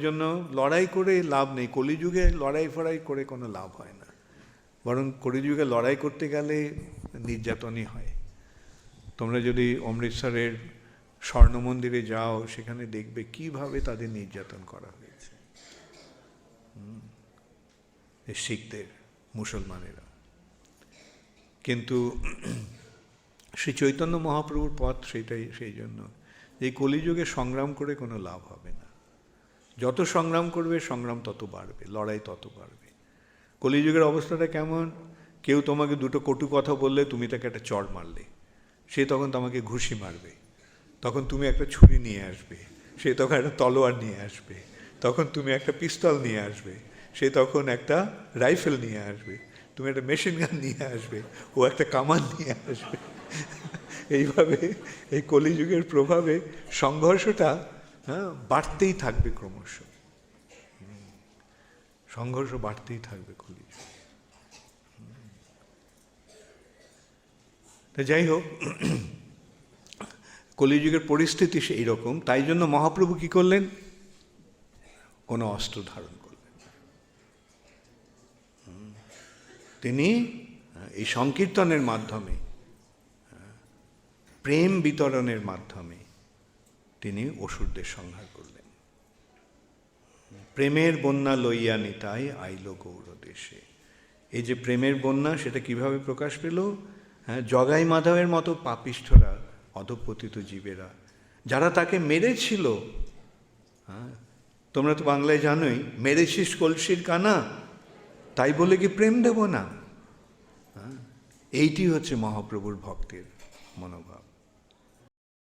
জন্য লড়াই করে লাভ নেই। কলিযুগে লড়াই ফড়াই করে কোনো লাভ হয় না। বরং কলিযুগে লড়াই করতে গেলে নির্যাতনই হয়। তোমরা যদি অমৃতসরের স্বর্ণ মন্দিরে যাও, সেখানে দেখবে কীভাবে তাদের নির্যাতন করা হয়েছে। শিখদের, মুসলমানেরা। কিন্তু শ্রী চৈতন্য মহাপ্রভুর পথ সেটাই, সেই জন্য। এই কলিযুগে সংগ্রাম করে কোনো লাভ হবে না। যত সংগ্রাম করবে, সংগ্রাম তত বাড়বে, লড়াই তত বাড়বে। কলিযুগের অবস্থাটা কেমন? কেউ তোমাকে দুটো কটু কথা বললে তুমি তাকে একটা চড় মারলে। সে তখন তোমাকে ঘুষি মারবে। তখন তুমি একটা ছুরি নিয়ে আসবে। সে তখন একটা তলোয়ার নিয়ে আসবে। তখন তুমি একটা পিস্তল নিয়ে আসবে। সে তখন একটা রাইফেল নিয়ে আসবে। তুমি একটা মেশিন গান নিয়ে আসবে। ও একটা কামান নিয়ে আসবে। এইভাবে এই কলিযুগের প্রভাবে সংঘর্ষটা হ্যাঁ বাড়তেই থাকবে ক্রমশ। সংঘর্ষ বাড়তেই থাকবে। তা যাই হোক, কলিযুগের পরিস্থিতি সেই রকম, তাই জন্য মহাপ্রভু কি করলেন? কোনো অস্ত্র ধারণ করলেন। তিনি, এই সংকীর্তনের মাধ্যমে, প্রেম বিতরণের মাধ্যমে তিনি অসুরদের সংহার করলেন। প্রেমের বন্যা লইয়া নিতাই আইল গৌর দেশে। এই যে প্রেমের বন্যা, সেটা কীভাবে প্রকাশ পেল? হ্যাঁ জগাই মাধবের মতো পাপিষ্ঠরা, অধপতিত জীবেরা, যারা তাকে মেরেছিল। হ্যাঁ তোমরা তো বাংলায় জানোই, মেরেছিস কলসির কানা, তাই বলে কি প্রেম দেব না? হ্যাঁ এইটি হচ্ছে মহাপ্রভুর ভক্তের মনোভাব।